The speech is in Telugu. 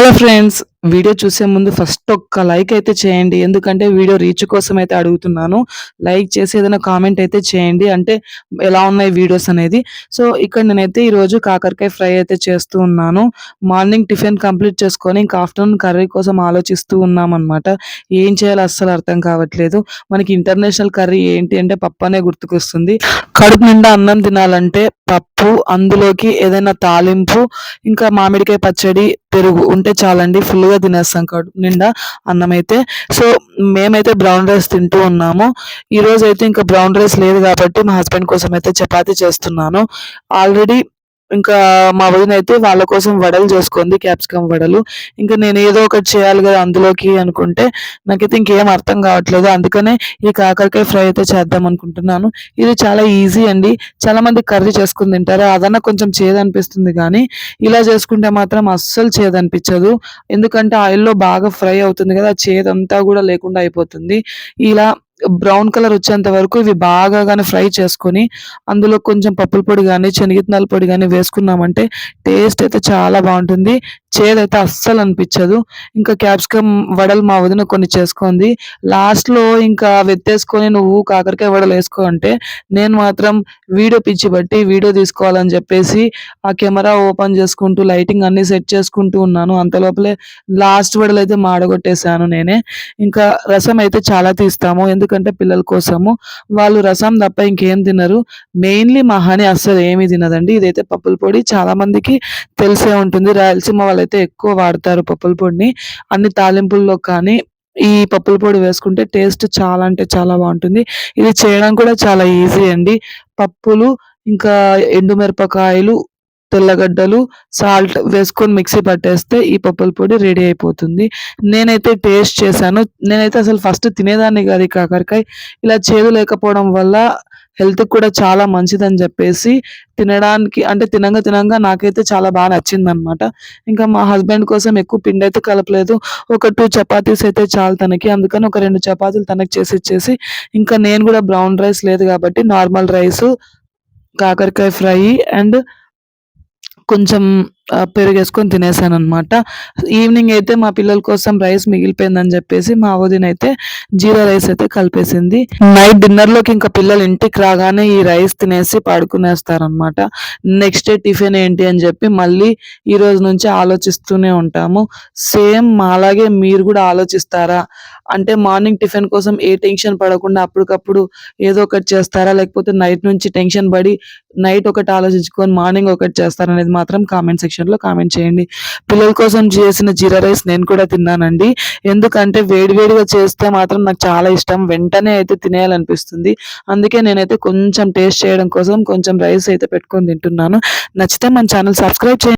హలో ఫ్రెండ్స్ వీడియో చూసే ముందు ఫస్ట్ ఒక్క లైక్ అయితే చేయండి. ఎందుకంటే వీడియో రీచ్ కోసం అయితే అడుగుతున్నాను. లైక్ చేసి ఏదైనా కామెంట్ అయితే చేయండి. అంటే ఎలా ఉన్నాయి వీడియోస్ అనేది. సో ఇక్కడ నేనైతే ఈరోజు కాకరకాయ ఫ్రై అయితే చేస్తూ ఉన్నాను. మార్నింగ్ టిఫిన్ కంప్లీట్ చేసుకొని ఇంకా ఆఫ్టర్నూన్ కర్రీ కోసం ఆలోచిస్తూ ఉన్నాం అనమాట ఏం చేయాలో అస్సలు అర్థం కావట్లేదు. మనకి ఇంటర్నేషనల్ కర్రీ ఏంటి అంటే పప్పు అనే గుర్తుకొస్తుంది. కడుపు నిండా అన్నం తినాలంటే పప్పు అందులోకి ఏదైనా తాలింపు ఇంకా మామిడికాయ పచ్చడి పెరుగు ఉంటే చాలండి. ఫుల్గా తినేస్తాం కడుపు నిండా అన్నం అయితే సో మేమైతే బ్రౌన్ రైస్ తింటూ ఉన్నాము. ఈరోజు అయితే ఇంకా బ్రౌన్ రైస్ లేదు కాబట్టి మా హస్బెండ్ కోసం అయితే చపాతీ చేస్తున్నాను. ఆల్రెడీ ఇంకా మా వదిన అయితే వాళ్ళ కోసం వడలు చేసుకుంది క్యాప్సికమ్ వడలు. ఇంకా నేను ఏదో ఒకటి చేయాలి కదా అందులోకి అనుకుంటే నాకైతే ఇంకేం అర్థం కావట్లేదు. అందుకనే ఈ కాకరకాయ ఫ్రై అయితే చేద్దాం అనుకుంటున్నాను. ఇది చాలా ఈజీ అండి. చాలా మంది కర్రీ చేసుకుని తింటారు. అదన్నా కొంచెం చేదనిపిస్తుంది కానీ ఇలా చేసుకుంటే మాత్రం అస్సలు చేదనిపించదు. ఎందుకంటే ఆయిల్లో బాగా ఫ్రై అవుతుంది కదా చేదంతా కూడా లేకుండా అయిపోతుంది. ఇలా బ్రౌన్ కలర్ వచ్చేంత వరకు ఇవి బాగా కానీ ఫ్రై చేసుకొని అందులో కొంచెం పప్పుల పొడి కానీ శనగిత్తనాల పొడి కానీ వేసుకున్నామంటే టేస్ట్ అయితే చాలా బాగుంటుంది. చేదైతే అస్సలు అనిపించదు ఇంకా క్యాప్సికమ్ వడలు మా వదిన కొన్ని చేసుకుంది. లాస్ట్లో ఇంకా వెత్తేసుకొని నువ్వు కాకరకాయ వడలు వేసుకో అంటే నేను మాత్రం వీడియో పిచ్చి బట్టి వీడియో తీసుకోవాలని చెప్పేసి ఆ కెమెరా ఓపెన్ చేసుకుంటూ లైటింగ్ అన్ని సెట్ చేసుకుంటూ ఉన్నాను. అంత లోపలే లాస్ట్ వడలు అయితే మాడగొట్టేశాను నేనే. ఇంకా రసం అయితే చాలా తీస్తాము. ఎందుకంటే పిల్లల కోసము. వాళ్ళు రసం తప్ప ఇంకేం తినరు. మెయిన్లీ మా హనీ అస్సలు ఏమీ తినదండి. ఇదైతే పప్పుల పొడి. చాలా మందికి తెలిసే ఉంటుంది. రాయలసీమ అయితే ఎక్కువ వాడతారు పప్పుల పొడిని. అన్ని తాలింపుల్లో కానీ ఈ పప్పుల పొడి వేసుకుంటే టేస్ట్ చాలా అంటే చాలా బాగుంటుంది. ఇది చేయడం కూడా చాలా ఈజీ అండి. పప్పులు ఇంకా ఎండుమిరపకాయలు తెల్లగడ్డలు సాల్ట్ వేసుకొని మిక్సీ పట్టేస్తే ఈ పప్పుల పొడి రెడీ అయిపోతుంది. నేనైతే టేస్ట్ చేశాను. నేనైతే అసలు ఫస్ట్ తినేదాన్ని కాదు ఈ కాకరకాయ. ఇలా చేదు లేకపోవడం వల్ల హెల్త్ కూడా చాలా మంచిదని చెప్పేసి తినడానికి అంటే తినంగా తినంగా నాకైతే చాలా బాగా నచ్చిందనమాట ఇంకా మా హస్బెండ్ కోసం ఎక్కువ పిండి అయితే కలపలేదు. ఒక టూ చపాతీస్ అయితే చాలు తనకి. అందుకని ఒక రెండు చపాతీలు తనకి చేసి ఇచ్చేసి ఇంకా నేను కూడా బ్రౌన్ రైస్ లేదు కాబట్టి నార్మల్ రైస్ కాకరకాయ ఫ్రై అండ్ కొంచెం పెరుగేసుకొని తినేసాననమాట ఈవినింగ్ అయితే మా పిల్లల కోసం రైస్ మిగిలిపోయిందని చెప్పేసి మా వదిన అయితే జీరా రైస్ అయితే కలిపేసింది. నైట్ డిన్నర్లోకి ఇంకా పిల్లలు ఇంటికి రాగానే ఈ రైస్ తినేసి పడుకునేస్తారనమాట నెక్స్ట్ డే టిఫిన్ ఏంటి అని చెప్పి మళ్ళీ ఈ రోజు నుంచి ఆలోచిస్తూనే ఉంటాము. సేమ్ మాలాగే మీరు కూడా ఆలోచిస్తారా? అంటే మార్నింగ్ టిఫిన్ కోసం ఏ టెన్షన్ పడకుండా అప్పటికప్పుడు ఏదో ఒకటి చేస్తారా? లేకపోతే నైట్ నుంచి టెన్షన్ పడి నైట్ ఒకటి ఆలోచించుకొని మార్నింగ్ ఒకటి చేస్తారా అనేది మాత్రం కామెంట్ సెక్షన్ సెక్షన్లో కామెంట్ చేయండి. పిల్లల కోసం చేసిన జీరా రైస్ నేను కూడా తిన్నానండి. ఎందుకంటే వేడివేడిగా చేస్తే మాత్రం నాకు చాలా ఇష్టం. వెంటనే అయితే తినేయాలనిపిస్తుంది. అందుకే నేనైతే కొంచెం టేస్ట్ చేయడం కోసం కొంచెం రైస్ అయితే పెట్టుకొని తింటున్నాను. నచ్చితే మన ఛానల్ సబ్స్క్రైబ్ చేయండి.